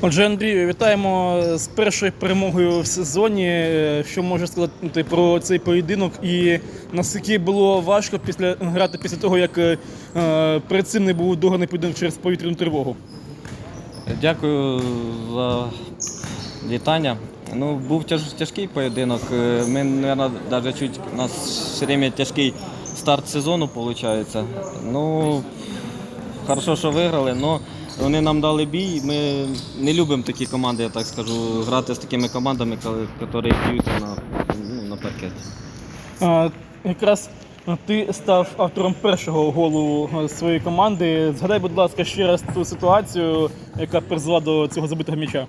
Отже, Андрію, вітаємо з першою перемогою в сезоні. Е, Що можеш сказати про цей поєдинок і наскільки було важко після грати після того, як перед цим не був доганий поєдинок через повітряну тривогу? Дякую за вітання. Ну, був тяж, тяжкий поєдинок. Е, Ми, мабуть, навіть чуть у нас все время тяжкий старт сезону виходить. Ну, хорошо, що виграли, але вони нам дали бій. Ми не любимо такі команди, я так скажу, грати з такими командами, які б'ються на, ну, на паркеті. А, Якраз ти став автором першого голу е, своєї команди. Згадай, будь ласка, ще раз ту ситуацію, яка призвела до цього забитого м'яча.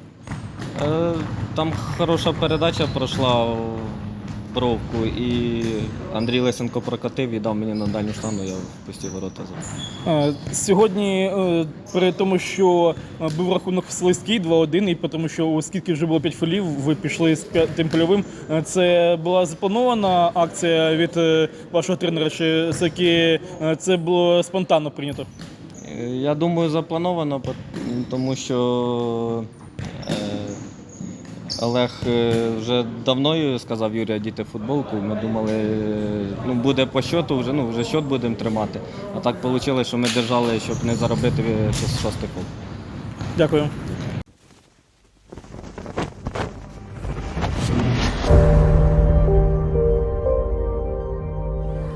Е, Там хороша передача пройшла бровку, і Андрій Лисенко прокатив і дав мені на дальню штангу, я впустив ворота. Е, Сьогодні, е, при тому, що е, був рахунок слизький 2-1, і тому, що у скільки вже було 5 фолів, ви пішли з п'ятим польовим. Це була запланована акція від вашого тренера, чи все-таки це було спонтанно прийнято? Я думаю, заплановано, тому що Олег е, вже давно сказав Юрій одіти футболку. Ми думали, е, ну, буде по щоту, вже, ну, вже щот будемо тримати. А так вийшло, що ми держали, щоб не заробити е, шостий фол. Дякую.